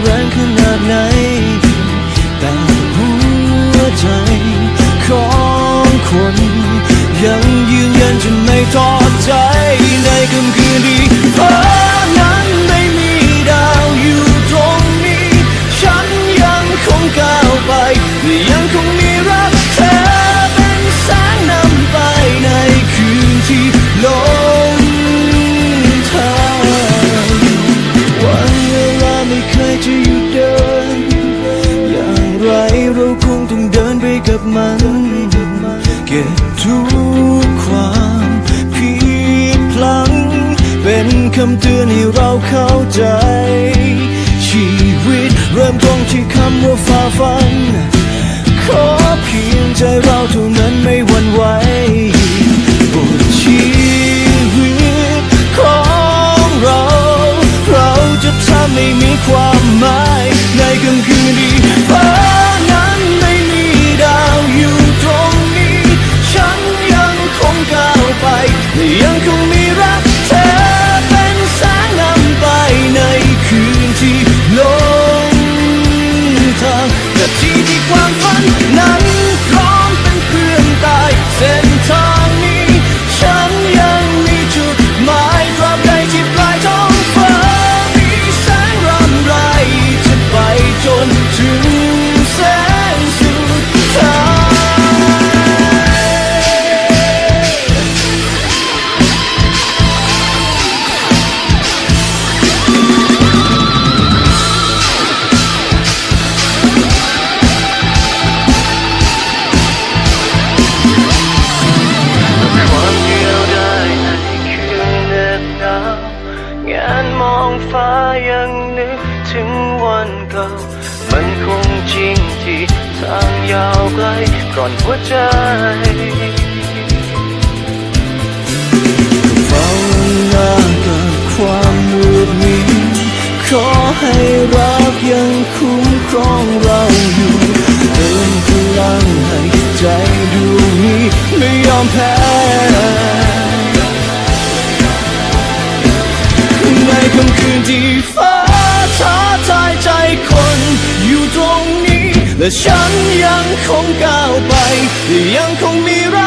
แรงขนาดไหน แต่หัวใจของคน ยังยืนยันจะไม่ทอดใจ จะหยุดเดิน อย่างไรเราคงต้องเดินไปกับมัน เก็บทุกความผิดพลั้งเป็นคำเตือนให้เราเข้าใจ ชีวิตเริ่มต้นที่คำว่าฝ่าฟัน ไม่มีความหมายในกลางคืนที่ฟ้านั้นไม่มีดาวอยู่ตรงนี้ ฉันยังคงก้าวไปและยังคง องฟ้ายังนึกถึงวันเก่า มันคงจริงที่ทางยาวไกลก่อนหัวใจเฝ้าหน้ากับความมืดมิดขอให้รักยังคุ้มครองเรา ค่ำคืนที่ฟ้าท้าทายใจคนอยู่ตรงนี้ และฉันยังคงก้าวไป ยังคงมีรั